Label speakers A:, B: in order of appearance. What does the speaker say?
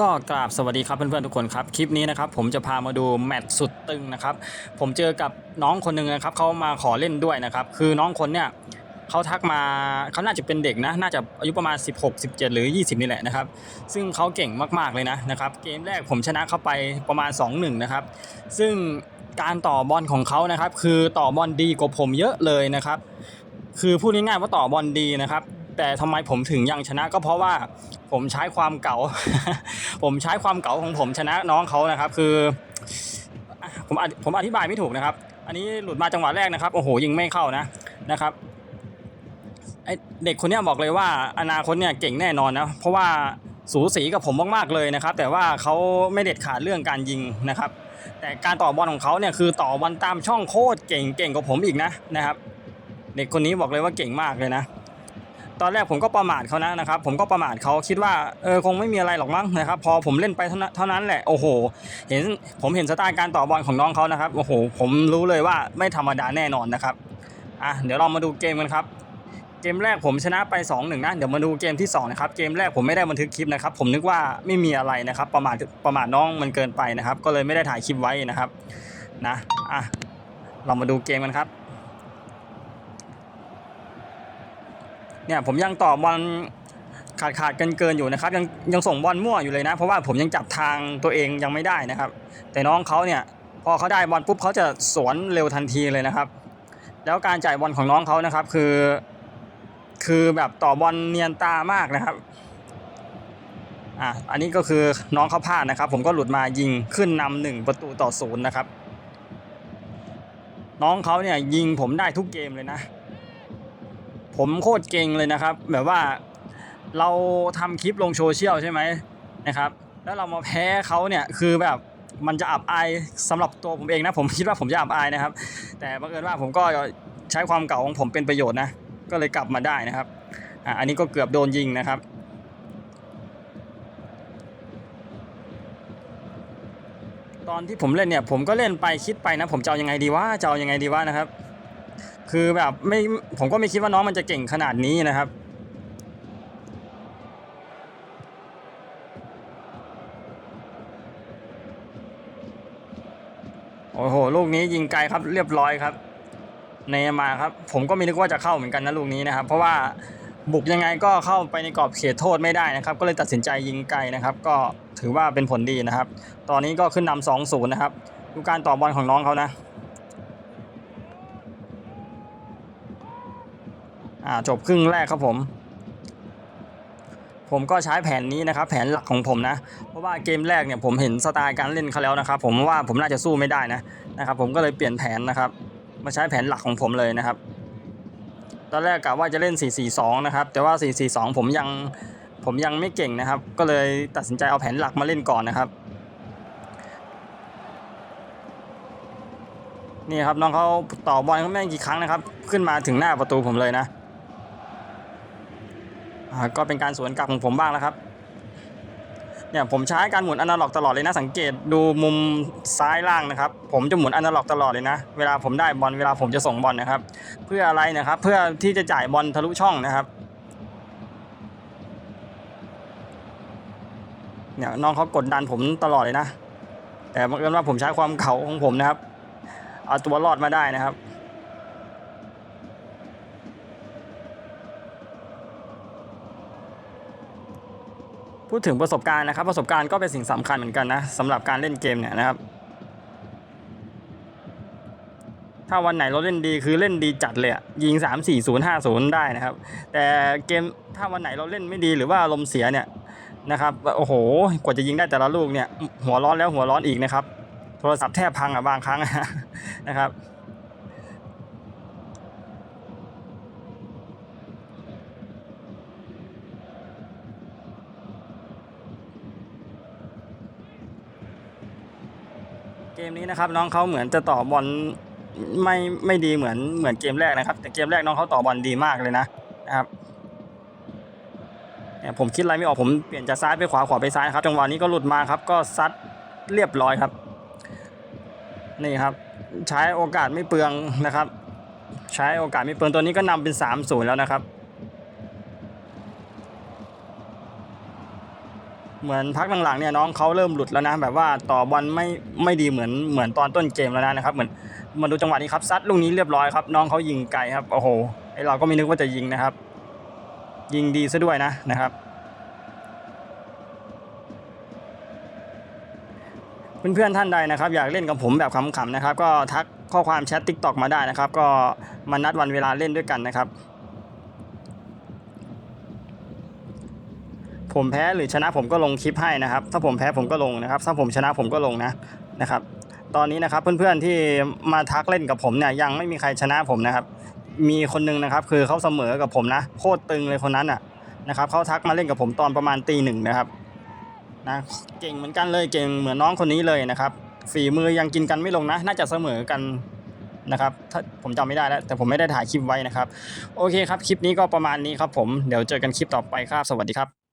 A: ก็กราบสวัสดีครับเพื่อนๆทุกคนครับคลิปนี้นะครับผมจะพามาดูแมตช์สุดตึงนะครับผมเจอกับน้องคนหนึ่งนะครับเขามาขอเล่นด้วยนะครับคือน้องคนเนี้ยเขาทักมาเขาน่าจะเป็นเด็กนะน่าจะอายุประมาณ 16 17 หรือ 20 นี่แหละนะครับซึ่งเขาเก่งมากๆเลยนะนะครับเกมแรกผมชนะเขาไปประมาณ 2-1 นะครับซึ่งการต่อบอลของเขานะครับคือต่อบอลดีกว่าผมเยอะเลยนะครับคือพูดง่ายๆว่าต่อบอลดีนะครับ แต่ทำไมผมถึงยังชนะก็เพราะว่าผมใช้ความเก่า ผมใช้ความเก่าของผมชนะน้องเขานะครับ คือผมผมอธิบายไม่ถูกนะครับ อันนี้หลุดมาจังหวะแรกนะครับโอ้โหยิงไม่เข้านะนะครับไอเด็กคนนี้บอกเลยว่าอนาคตเนี่ยเก่งแน่นอนนะเพราะว่าสูสีกับผมมากๆเลยนะครับ แต่ว่าเขาไม่เด็ดขาดเรื่องการยิงนะครับ แต่การต่อบอลของเขาเนี่ยคือต่อบอลตามช่องโคตรเก่งเก่งกว่าผมอีกนะนะครับ เด็กคนนี้บอกเลยว่าเก่งมากเลยนะ ตอนแรกผมก็ประมาทเขานะนะครับ ผมก็ประมาทเขาคิดว่าเออคงไม่มีอะไรหรอกมั้งนะครับ พอผมเล่นไปเท่านั้นแหละโอ้โห เห็นผมเห็นสไตล์การต่อบอลของน้องเขานะครับโอ้โห ผมรู้เลยว่าไม่ธรรมดาแน่นอนนะครับอะเดี๋ยวเรามาดูเกมกันครับเกมแรกผมชนะไป2-1นะเดี๋ยวมาดูเกมที่2นะครับเกมแรกผมไม่ได้บันทึกคลิปนะครับ ผมนึกว่าไม่มีอะไรนะครับ ประมาทประมาทน้องมันเกินไปนะครับ ก็เลยไม่ได้ถ่ายคลิปไว้นะครับนะอะเรามาดูเกมกันครับ เนี่ยผมยังต่อบอลขาดขาดกินเกินอยู่นะครับ ยังยังส่งบอลมั่วอยู่เลยนะ เพราะว่าผมยังจับทางตัวเองยังไม่ได้นะครับ แต่น้องเขาเนี่ยพอเขาได้บอลปุ๊บเขาจะสวนเร็วทันทีเลยนะครับ แล้วการจ่ายบอลของน้องเขานะครับคือ คือแบบต่อบอลเนียนตามากนะครับอะอันนี้ก็คือน้องเขาพลาดนะครับ ผมก็หลุดมายิงขึ้นนำหนึ่งประตูต่อศูนย์นะครับ น้องเขาเนี่ยยิงผมได้ทุกเกมเลยนะ ผมโคตรเก่งเลยนะครับ แบบว่าเราทำคลิปลงโซเชียลใช่ไหมนะครับ แล้วเรามาแพ้เขาเนี่ยคือแบบมันจะอับอายสำหรับตัวผมเองนะ ผมคิดว่าผมจะอับอายนะครับ แต่บังเอิญว่าผมก็ใช้ความเก่าของผมเป็นประโยชน์นะ ก็เลยกลับมาได้นะครับอะอันนี้ก็เกือบโดนยิงนะครับตอนที่ผมเล่นเนี่ยผมก็เล่นไปคิดไปนะ ผมจะเอายังไงดีวะจะเอายังไงดีวะนะครับ คือแบบไม่ผมก็ไม่คิดว่าน้องมันจะเก่งขนาดนี้นะครับ โอ้โห ลูกนี้ยิงไกลครับเรียบร้อยครับเนยมาครับ ผมก็ไม่นึกว่าจะเข้าเหมือนกันนะลูกนี้นะครับ เพราะว่าบุกยังไงก็เข้าไปในกรอบเขตโทษไม่ได้นะครับ ก็เลยตัดสินใจยิงไกลนะครับ ก็ถือว่าเป็นผลดีนะครับ ตอนนี้ก็ขึ้นนำสองศูนย์นะครับ ดูการต่อบอลของน้องเขานะ อ่า จบครึ่งแรกครับผม ผมก็ใช้แผนนี้นะครับ แผนหลักของผมนะ เพราะว่าเกมแรกเนี่ยผมเห็นสไตล์การเล่นเขาแล้วนะครับ ผมว่าผมน่าจะสู้ไม่ได้นะนะครับ ผมก็เลยเปลี่ยนแผนนะครับ มาใช้แผนหลักของผมเลยนะครับ ตอนแรกกะว่าจะเล่น 4-4-2 นะครับ แต่ว่า 4-4-2 ผมยังผมยังไม่เก่งนะครับ ก็เลยตัดสินใจเอาแผนหลักมาเล่นก่อนนะครับนี่ครับน้องเขาต่อบอลเขาแม่งกี่ครั้งนะครับ ขึ้นมาถึงหน้าประตูผมเลยนะ ก็เป็นการสวนกลับของผมบ้างแล้วครับเนี่ยผมใช้การหมุนอนาล็อกตลอดเลยนะสังเกตดูมุมซ้ายล่างนะครับ ผมจะหมุนอนาล็อกตลอดเลยนะ เวลาผมได้บอลเวลาผมจะส่งบอลนะครับ เพื่ออะไรนะครับ เพื่อที่จะจ่ายบอลทะลุช่องนะครับเนี่ยน้องเขากดดันผมตลอดเลยนะ แต่บังเอิญว่าผมใช้ความเข่าของผมนะครับเอาตัวรอดมาได้นะครับ พูดถึงประสบการณ์นะครับ ประสบการณ์ก็เป็นสิ่งสำคัญเหมือนกันนะสำหรับการเล่นเกมเนี่ยนะครับ ถ้าวันไหนเราเล่นดีคือเล่นดีจัดเลยยิง 3 4 0 5 0 ได้นะครับ แต่เกมถ้าวันไหนเราเล่นไม่ดีหรือว่าอารมณ์เสียเนี่ยนะครับโอ้โหกว่าจะยิงได้แต่ละลูกเนี่ยหัวร้อนแล้วหัวร้อนอีกนะครับ โทรศัพท์แทบพังอะบางครั้งนะครับ เกมนี้นะครับน้องเขาเหมือนจะต่อบอลไม่ไม่ดีเหมือนเหมือนเกมแรกนะครับ แต่เกมแรกน้องเขาต่อบอลดีมากเลยนะนะครับเนี่ยผมคิดอะไรไม่ออกผมเปลี่ยนจากซ้ายไปขวาขวาไปซ้ายครับจังหวะนี้ก็หลุดมาครับ ก็ซัดเรียบร้อยครับ นี่ครับ ใช้โอกาสไม่เปลืองนะครับ ใช้โอกาสไม่เปลืองตัวนี้ก็นำเป็น3ามศูนย์แล้วนะครับ เหมือนพักหลังๆเนี่ยน้องเขาเริ่มหลุดแล้วนะแบบว่าต่อบอลไม่ไม่ดีเหมือนเหมือนตอนต้นเกมแล้วนะนะครับเหมือนมาดูจังหวะนี้ครับซัดลูกนี้เรียบร้อยครับน้องเขายิงไกลครับโอ้โหไอเราก็ไม่นึกว่าจะยิงนะครับ ยิงดีซะด้วยนะนะครับเพื่อนๆท่านใดนะครับ อยากเล่นกับผมแบบขำๆนะครับ ก็ทักข้อความแชททิกตอกมาได้นะครับ ก็มานัดวันเวลาเล่นด้วยกันนะครับ ผมแพ้หรือชนะผมก็ลงคลิปให้นะครับ ถ้าผมแพ้ผมก็ลงนะครับ ถ้าผมชนะผมก็ลงนะนะครับ ตอนนี้นะครับเพื่อนๆที่มาทักเล่นกับผมเนี่ยยังไม่มีใครชนะผมนะครับ มีคนหนึงนะครับ คือเขาเสมอกับผมนะโคตรตึงเลยคนนั้นอะนะครับเขาทักมาเล่นกับผมตอนประมาณตีหนึ่งนะครับนะเก่งเหมือนกันเลยเก่งเหมือนน้องคนนี้เลยนะครับฝีมือยังกินกันไม่ลงนะ น่าจะเสมอกันนะครับถ้าผมจำไม่ได้แล้ว แต่ผมไม่ได้ถ่ายคลิปไว้นะครับ โอเคครับ คลิปนี้ก็ประมาณนี้ครับผม เดี๋ยวเจอกันคลิปต่อไปครับ สวัสดีครับ